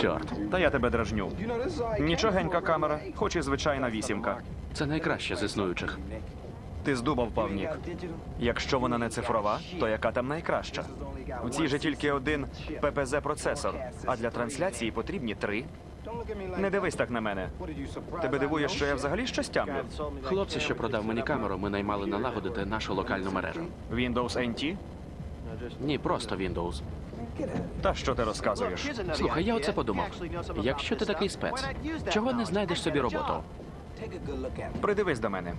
Чорт, та я тебе дражню. Нічогенька камера, хоч і звичайна вісімка. Це найкраще з існуючих. Ти з дуба впав, Нік. Якщо вона не цифрова, то яка там найкраща? У цій же тільки один ППЗ-процесор, а для трансляції потрібні три. Не дивись так на мене. Тебе дивує, що я взагалі щось тямлю? Хлопці, що продав мені камеру, ми наймали налагодити нашу локальну мережу. Windows NT? Ні, просто Windows. Та що ти розказуєш? Слухай, я оце подумав. Якщо ти такий спец, чого не знайдеш собі роботу? Придивись до мене.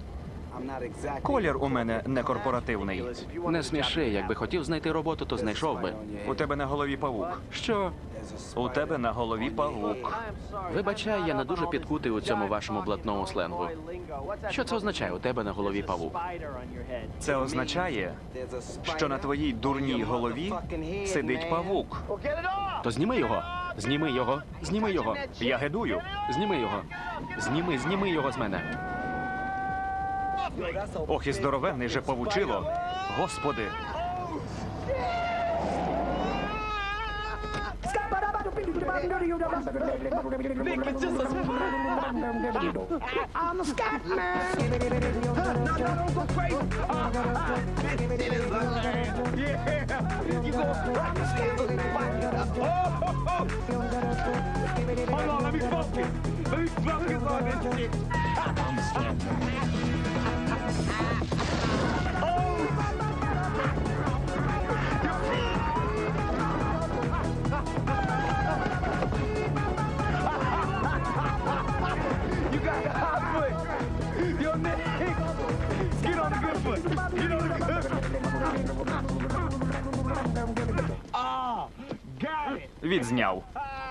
Колір у мене не корпоративний. Не сміши, якби хотів знайти роботу, то знайшов би. У тебе на голові павук. Що? У тебе на голові павук. Вибачай, я не дуже підкутий у цьому вашому блатному сленгу. Що це означає у тебе на голові павук? Це означає, що на твоїй дурній голові сидить павук. То зніми його. Зніми його. Зніми його. Я гидую. Зніми його. Зніми, зніми його з мене. Ох, і здоровенний же павучило. Господи. Uh, uh. Oh, oh, oh. Hold on, let me focus. Let me focus on this shit. foot. Your neck. Get on the good foot. Get on the good foot. Ah, got it. Відзняв. Ah,